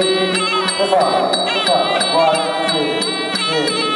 Pick up, pick up, one, two, three.